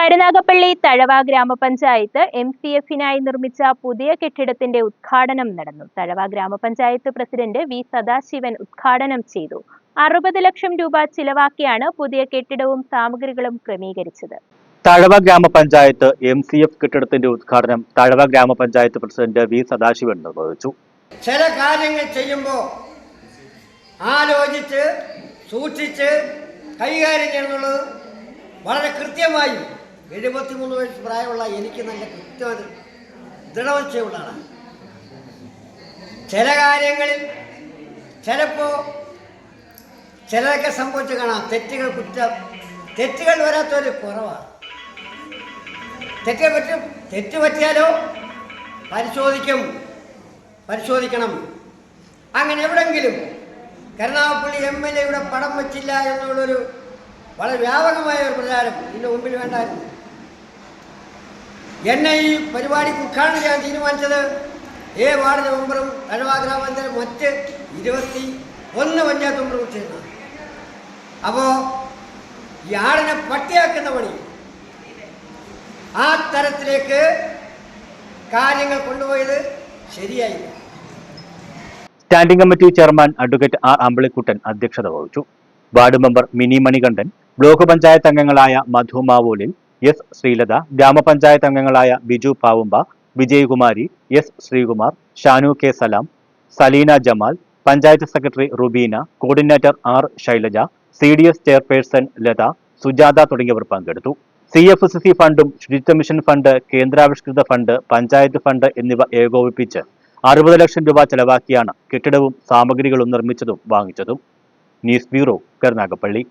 കരുനാഗപ്പള്ളി തഴവ ഗ്രാമപഞ്ചായത്ത് M C എഫിനായി നിർമ്മിച്ച പുതിയ കെട്ടിടത്തിന്റെ ഉദ്ഘാടനം നടന്നു. തഴവ ഗ്രാമപഞ്ചായത്ത് പ്രസിഡന്റ് വി സദാശിവൻ ഉദ്ഘാടനം ചെയ്തു. അറുപത് ലക്ഷം രൂപ ചിലവാക്കിയാണ് പുതിയ കെട്ടിടവും സാമഗ്രികളും ക്രമീകരിച്ചത്. തഴവ ഗ്രാമപഞ്ചായത്ത് എം സി എഫ് കെട്ടിടത്തിന്റെ ഉദ്ഘാടനം തഴവ ഗ്രാമപഞ്ചായത്ത് പ്രസിഡന്റ് വി സദാശിവൻ നിർവഹിച്ചു. ചില കാര്യങ്ങൾ ചെയ്യുമ്പോൾ ആലോചിച്ച് സൂക്ഷിച്ച് കൈകാര്യം ചെയ്യുന്നുള്ളത് വളരെ കൃത്യമായി എഴുപത്തിമൂന്ന് വയസ്സ് പ്രായമുള്ള എനിക്ക് നല്ല കൃത്യമായ ദൃഢനിശ്ചയമുള്ളതാണ്. ചില കാര്യങ്ങളിൽ ചിലപ്പോൾ ചിലതൊക്കെ സംഭവിച്ചു കാണാം തെറ്റുകൾ കുറ്റ തെറ്റുകൾ വരാത്തവര് കുറവാണ്. തെറ്റേ പറ്റും തെറ്റ് പറ്റിയാലോ? പരിശോധിക്കും പരിശോധിക്കണം. അങ്ങനെ എവിടെങ്കിലും കരുണാപ്പള്ളി എം എൽ എയുടെ പടം വച്ചില്ല എന്നുള്ളൊരു വളരെ വ്യാപകമായ ഒരു പ്രചാരം ഇതിന്റെ മുമ്പിൽ വേണ്ടായിരുന്നു. എന്നെ ഈ പരിപാടിക്ക് ഉദ്ഘാടനം ചെയ്യാൻ തീരുമാനിച്ചത് ഏ വാർഡ് മെമ്പറും കഴവ ഗ്രാമാന്തരം മറ്റ് ഇരുപത്തി ഒന്ന് പഞ്ചായത്ത് മെമ്പറും ചേർന്നാണ് അപ്പോൾ ഈ ആടിനെ പട്ടിയാക്കുന്ന പണി ആ തരത്തിലേക്ക് കാര്യങ്ങൾ കൊണ്ടുപോയത് ശരിയായി standing committee chairman advocate R Ambilikuttan അധ്യക്ഷത വഹിച്ചു. Ward member Mini Manikandan block panchayat അംഗങ്ങളായ മധു മാവൂലിൽ എസ് ശ്രീലത ഗ്രാമപഞ്ചായത്ത് അംഗങ്ങളായ Biju Pavumba Vijayakumari S Sreekumar Shanu K Salam Saleena Jamal panchayat secretary Rubeena coordinator R Shailaja C D S chairperson Latha Sujatha തുടങ്ങിയവർ പങ്കെടുത്തു. C F C C ഫണ്ടും ശുചിത്വ mission fund കേന്ദ്രാവിഷ്കൃത fund panchayat fund എന്നിവ ഏകോപിപ്പിച്ച് അറുപത് ലക്ഷം രൂപ ചെലവാക്കിയാണ് കെട്ടിടവും സാമഗ്രികളും നിർമ്മിച്ചതും വാങ്ങിച്ചതും. News bureau Karunagappally.